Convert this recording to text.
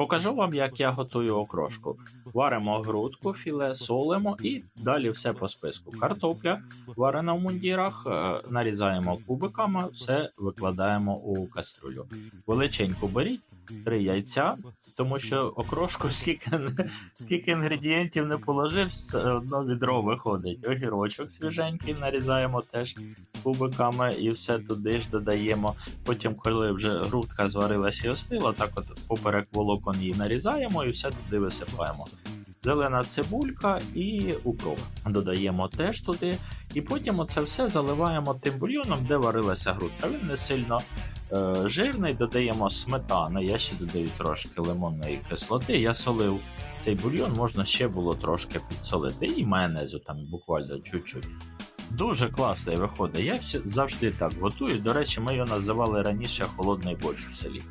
Покажу вам, як я готую окрошку. Варимо грудку, філе, солимо і далі все по списку. Картопля варена в мундірах, е, нарізаємо кубиками, все викладаємо у кастрюлю. Величеньку беріть, три яйця, тому що окрошку скільки, скільки інгредієнтів не положив, все одно відро виходить. Огірочок свіженький нарізаємо теж кубиками і все туди ж додаємо. Потім, коли вже грудка зварилася і остила, так от поперек волокон її нарізаємо і все туди висипаємо. Зелена цибулька і укроп додаємо теж туди. І потім оце все заливаємо тим бульйоном, де варилася грудка. Він не сильно жирний, додаємо сметани. Я ще додаю трошки лимонної кислоти. Я солив цей бульйон, можна ще було трошки підсолити. І майонезу там буквально чуть-чуть. Дуже класний виходить. Я завжди так готую. До речі, ми його називали раніше холодний борщ в селі.